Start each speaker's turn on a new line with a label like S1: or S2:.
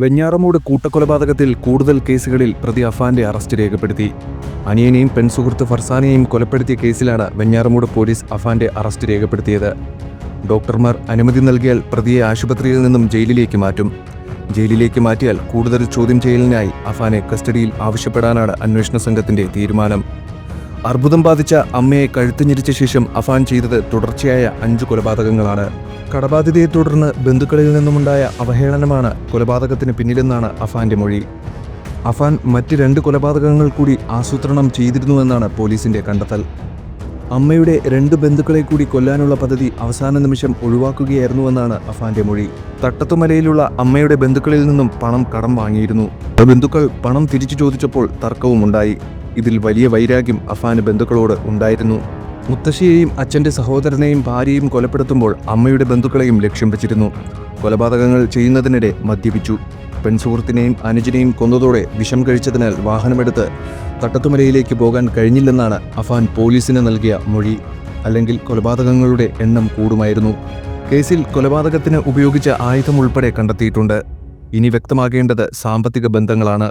S1: വെഞ്ഞാറമൂട് കൂട്ടക്കൊലപാതകത്തിൽ കൂടുതൽ കേസുകളിൽ പ്രതി അഫാന്റെ അറസ്റ്റ് രേഖപ്പെടുത്തി. അനിയനെയും പെൺസുഹൃത്ത് ഫർസാനെയും കൊലപ്പെടുത്തിയ കേസിലാണ് വെഞ്ഞാറമൂട് പോലീസ് അഫാന്റെ അറസ്റ്റ് രേഖപ്പെടുത്തിയത്. ഡോക്ടർമാർ അനുമതി നൽകിയാൽ പ്രതിയെ ആശുപത്രിയിൽ നിന്നും ജയിലിലേക്ക് മാറ്റും. ജയിലിലേക്ക് മാറ്റിയാൽ കൂടുതൽ ചോദ്യം ചെയ്യലിനായി അഫാനെ കസ്റ്റഡിയിൽ ആവശ്യപ്പെടാനാണ് അന്വേഷണ സംഘത്തിന്റെ തീരുമാനം. അർബുദം ബാധിച്ച അമ്മയെ കഴുത്തിഞ്ഞിരിച്ച ഞെരിച്ച ശേഷം അഫാൻ ചെയ്തത് തുടർച്ചയായ അഞ്ച് കൊലപാതകങ്ങളാണ്. കടബാധിതയെ തുടർന്ന് ബന്ധുക്കളിൽ നിന്നുമുണ്ടായ അവഹേളനമാണ് കൊലപാതകത്തിന് പിന്നിലെന്നാണ് അഫാന്റെ മൊഴി. അഫാൻ മറ്റ് രണ്ട് കൊലപാതകങ്ങൾ കൂടി ആസൂത്രണം ചെയ്തിരുന്നുവെന്നാണ് പോലീസിന്റെ കണ്ടെത്തൽ. അമ്മയുടെ രണ്ട് ബന്ധുക്കളെ കൂടി കൊല്ലാനുള്ള പദ്ധതി അവസാന നിമിഷം ഒഴിവാക്കുകയായിരുന്നുവെന്നാണ് അഫാന്റെ മൊഴി. തട്ടത്തുമലയിലുള്ള അമ്മയുടെ ബന്ധുക്കളിൽ നിന്നും പണം കടം വാങ്ങിയിരുന്നു. ബന്ധുക്കൾ പണം തിരിച്ചു ചോദിച്ചപ്പോൾ തർക്കവും ഉണ്ടായി ഇതിൽ വലിയ വൈരാഗ്യം അഫാന് ബന്ധുക്കളോട് ഉണ്ടായിരുന്നു. മുത്തശ്ശിയെയും അച്ഛന്റെ സഹോദരനെയും ഭാര്യയും കൊലപ്പെടുത്തുമ്പോൾ അമ്മയുടെ ബന്ധുക്കളെയും ലക്ഷ്യം വെച്ചിരുന്നു. കൊലപാതകങ്ങൾ ചെയ്യുന്നതിനിടെ മദ്യപിച്ചു. പെൺസുഹൃത്തിനെയും അനുജനെയും കൊന്നതോടെ വിഷം കഴിച്ചതിനാൽ വാഹനമെടുത്ത് തട്ടത്തുമലയിലേക്ക് പോകാൻ കഴിഞ്ഞില്ലെന്നാണ് അഫാൻ പോലീസിന് നൽകിയ മൊഴി. അല്ലെങ്കിൽ കൊലപാതകങ്ങളുടെ എണ്ണം കൂടുമായിരുന്നു. കേസിൽ കൊലപാതകത്തിന് ഉപയോഗിച്ച ആയുധം ഉൾപ്പെടെ കണ്ടെത്തിയിട്ടുണ്ട്. ഇനി വ്യക്തമാകേണ്ടത് സാമ്പത്തിക ബന്ധങ്ങളാണ്.